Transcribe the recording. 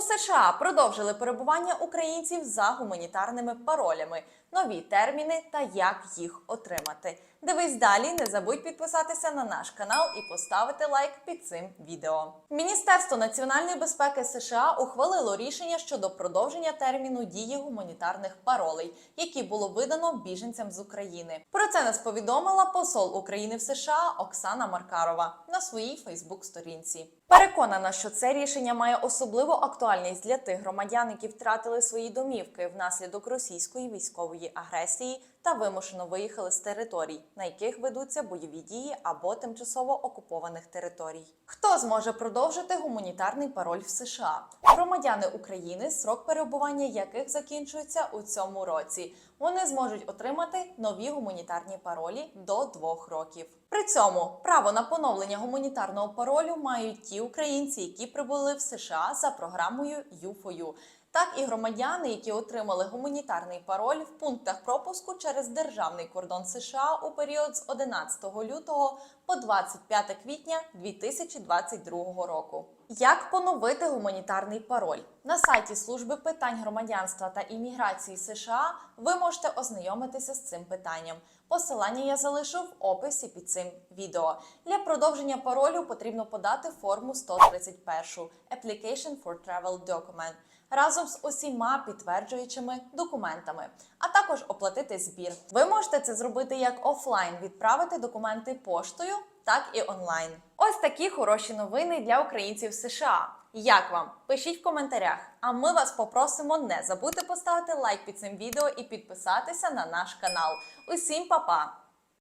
США продовжили перебування українців за гуманітарними паролями, нові терміни та як їх отримати. Дивись далі, не забудь підписатися на наш канал і поставити лайк під цим відео. Міністерство національної безпеки США ухвалило рішення щодо продовження терміну дії гуманітарних паролей, які було видано біженцям з України. Про це нас повідомила посол України в США Оксана Маркарова на своїй Фейсбук-сторінці. Переконана, що це рішення має особливу актуальність для тих громадян, які втратили свої домівки внаслідок російської військової агресії та вимушено виїхали з територій, на яких ведуться бойові дії або тимчасово окупованих територій. Хто зможе продовжити гуманітарний пароль в США? Громадяни України, срок перебування яких закінчується у цьому році. Вони зможуть отримати нові гуманітарні паролі до двох років. При цьому право на поновлення гуманітарного паролю мають ті українці, які прибули в США за програмою U4U, так і громадяни, які отримали гуманітарний пароль в пунктах пропуску через державний кордон США у період з 11 лютого по 25 квітня 2022 року. Як поновити гуманітарний пароль на сайті служби питань громадянства та імміграції США? Ви можете ознайомитися з цим питанням. Посилання я залишу в описі під цим відео. Для продовження паролю потрібно подати форму 131 Application for Travel Document разом з усіма підтверджуючими документами, а також оплатити збір. Ви можете це зробити як офлайн, відправити документи поштою, так і онлайн. Ось такі хороші новини для українців США. Як вам? Пишіть в коментарях. А ми вас попросимо не забудьте поставити лайк під цим відео і підписатися на наш канал. Усім па-па!